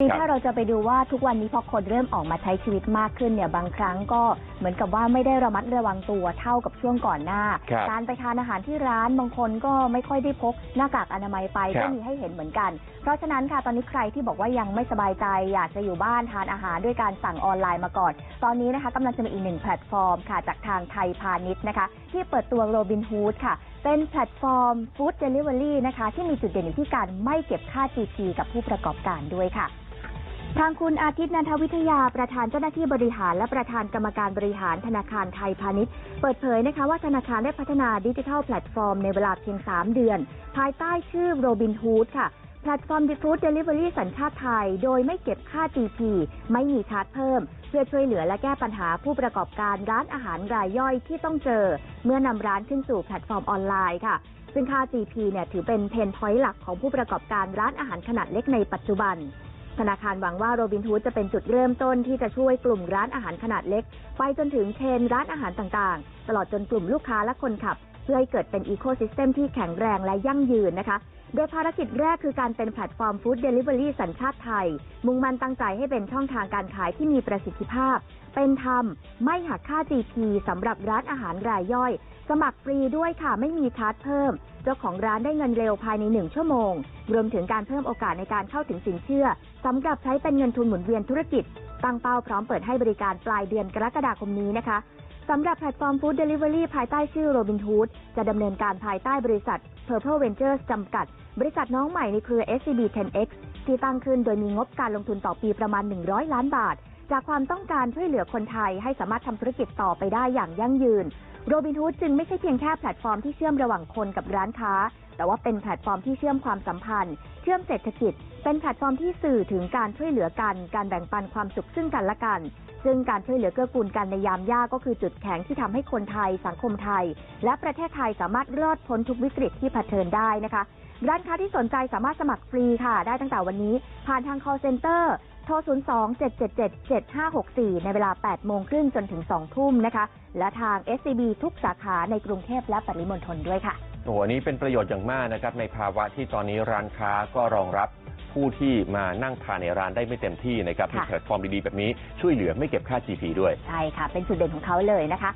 นี่ครับถ้าเราจะไปดูว่าทุกวันนี้พอคนเริ่มออกมาใช้ชีวิตมากขึ้นเนี่ยบางครั้งก็เหมือนกับว่าไม่ได้ระมัดระวังตัวเท่ากับช่วงก่อนหน้า ครับการไปทานอาหารที่ร้านบางคนก็ไม่ค่อยได้พกหน้ากากอนามัยไปครัก็บมีให้เห็นเหมือนกัน เพราะฉะนั้นค่ะตอนนี้ใครที่บอกว่ายังไม่สบายใจ อยากจะอยู่บ้านทานอาหารด้วยการสั่งออนไลน์มาก่อน ตอนนี้นะคะกำลังจะมีอีกหนึ่งแพลตฟอร์มค่ะจากทางไทยพาณิชย์นะคะ ที่เปิดตัวโรบินฮูดค่ะ เป็นแพลตฟอร์มฟู้ดเดลิเวอรี่นะคะที่มีจุดเด่นอยู่ที่การไม่เก็บค่า GP กับผู้ประกอบการด้วยค่ะ ทางคุณอาทิตย์นันทวิทยาประธานเจ้าหน้าที่บริหาร และประธานกรรมการบริหารธนาคารไทยพาณิชย์ เปิดเผยนะคะว่าธนาคารได้พัฒนาดิจิทัลแพลตฟอร์มในเวลาเพียง 3 เดือน ภายใต้ชื่อโรบินฮูดค่ะ แพลตฟอร์มดิฟูดเดลิเวอรี่สัญชาติไทย โดยไม่เก็บค่า GP ไม่มีชาร์จเพิ่ม เพื่อช่วยเหลือและแก้ปัญหาผู้ประกอบการร้านอาหารรายย่อยที่ต้องเจอ เมื่อนำร้านขึ้นสู่แพลตฟอร์มออนไลน์ค่ะ ซึ่งค่า GP เนี่ยถือเป็นเพนพอยต์หลักของผู้ประกอบการร้านอาหารขนาดเล็กในปัจจุบัน ธนาคารหวังว่าโรบินทูตจะเป็นจุดเริ่มต้นที่จะช่วยกลุ่มร้านอาหารขนาดเล็ก ไปจนถึงเชนร้านอาหารต่างๆ ตลอดจนกลุ่มลูกค้าและคนขับ เพื่อให้เกิดเป็นอีโคซิสเต็มที่แข็งแรงและยั่งยืนนะคะ โดยภารกิจแรกคือการเป็นแพลตฟอร์มฟู้ดเดลิเวอรี่สัญชาติไทย มุ่งมั่นตั้งใจให้เป็นช่องทางการขายที่มีประสิทธิภาพ เป็นธรรม ไม่หักค่า GP สำหรับร้านอาหารรายย่อย สมัครฟรีด้วยค่ะไม่มีชาร์จเพิ่ม เจ้าของร้านได้เงินเร็วภายในหนึ่งชั่วโมง รวมถึงการเพิ่มโอกาสในการเข้าถึงสินเชื่อสำหรับใช้เป็นเงินทุนหมุนเวียนธุรกิจ ตั้งเป้าพร้อมเปิดให้บริการปลายเดือนกรกฎาคมนี้นะคะ สำหรับแพลตฟอร์มฟู้ดเดลิเวอรี่ภายใต้ชื่อโรบินทูดจะดำเนินการภายใต้บริษัท Purple Ventures จำกัด บริษัทน้องใหม่ในเครือ SCB 10X ที่ตั้งขึ้นโดยมีงบการลงทุนต่อปีประมาณ 100 ล้านบาท จากความต้องการช่วยเหลือคนไทยให้สามารถทำธุรกิจต่อไปได้อย่างยั่งยืนโรบินทูดจึงไม่ใช่เพียงแค่แพลตฟอร์มที่เชื่อมระหว่างคนกับร้านค้า แต่ว่าเป็นแพลตฟอร์มที่เชื่อมความสัมพันธ์ เชื่อมเศรษฐกิจ เป็นแพลตฟอร์มที่สื่อถึงการช่วยเหลือกัน การแบ่งปันความสุขซึ่งกันและกัน ซึ่งการช่วยเหลือเกื้อกูลกันในยามยากก็คือจุดแข็งที่ทำให้คนไทย สังคมไทย และประเทศไทยสามารถรอดพ้นทุกวิกฤตที่เผชิญได้นะคะร้านค้าที่สนใจสามารถสมัครฟรีค่ะ ได้ตั้งแต่วันนี้ ผ่านทาง call center โทร 02 777 7564 ในเวลา 8 โมงครึ่งจนถึง 2 ทุ่มนะคะ และทาง SCB ทุกสาขาในกรุงเทพและปริมณฑลด้วยค่ะ โอ้โหอันนี้เป็นประโยชน์อย่างมากนะครับ ในภาวะที่ตอนนี้ร้านค้าก็รองรับผู้ที่มานั่งทานในร้านได้ไม่เต็มที่นะครับมีค่ะ แพลตฟอร์มดีๆแบบนี้ช่วยเหลือไม่เก็บค่า GP ด้วย ใช่ค่ะ เป็นจุดเด่นของเขาเลยนะคะ